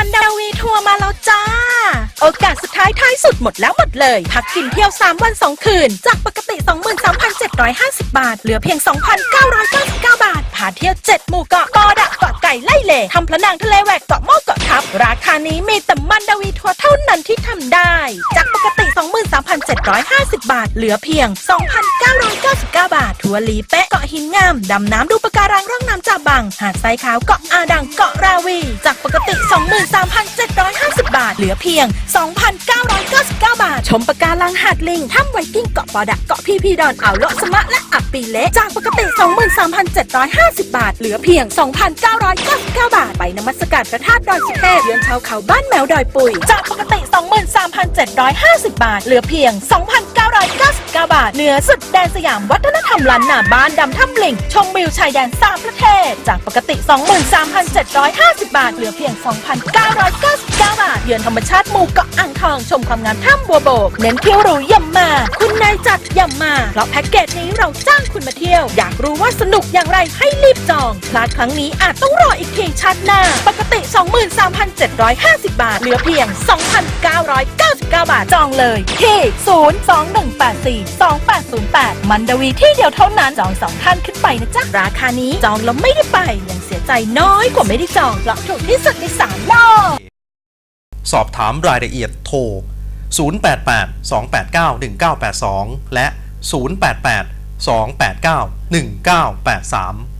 มันดาวีทัวร์มาแล้วจ้า โอกาสสุดท้ายท้ายสุดหมดแล้วหมดเลย พักกินเที่ยว 3 วัน 2 คืน จากปกติ 23,750 บาท เหลือเพียง 2,999 บาท พาเที่ยว 7 หมู่เกาะกอดะเกาะไก่ไล่เล่ทำพระนางทะเลแหวกเกาะหม้อเกาะทับ ราคานี้มีแต่มันดาวีทัวร์เท่านั้นที่ทำได้ จากปกติ 23,750 บาท เหลือเพียง 2,999 บาท ทัวร์ลีเป๊ะเกาะหินงามดำน้ำดูปะการังร่องน้ำจาบัง หาดทรายขาวเกาะอาดังเกาะราวี จากปกติ 13,750 บาท เหลือเพียง 2,999 บาท ชมปะการังหาดลิงถ้ำไวกิ้งเกาะปอดะเกาะพีพีดอนอ่าวโลสมะและอับปีเละจากปกติ 750 บาท เหลือเพียง 2,999 บาท ไปนมัสการพระธาตุดอยสุเทพเยือนชาวเขาบ้านแมวดอยปุยจากปกติ 23,750 บาท เหลือเพียง 2,999 บาท เหนือสุดแดนสยามวัฒนธรรมล้านนาบ้านดำถ้ำลิง ชมวิวชายแดนสามประเทศ จากปกติ 23,750 บาท เหลือเพียง 2,999 บาท เยือนธรรมชาติหมู่เกาะอ่างทอง ชมความงามถ้ำบัวโบก เน้นเที่ยวหรูย่ำมาคุณ นายจัดย่ำมา เพราะแพ็กเกจนี้เราจ้างคุณมาเที่ยว อยากรู้ว่าสนุกอย่างไรให้รีบจอง พลาดครั้งนี้อาจต้องรออีกเพียงชาติหน้า ปกติ 23,750 บาท เหลือเพียง 2,999 บาทจองเลยที่ 021842808 มันดวีที่เดียวเท่านั้นจองสองท่านขึ้นไปนะจ๊ะ ราคานี้จองแล้วไม่ได้ไปยังเสียใจน้อยกว่าไม่ได้จองเพราะถูกที่สุดในสามโลกสอบถามรายละเอียดโทร 088 289 1982 และ 088 289 1983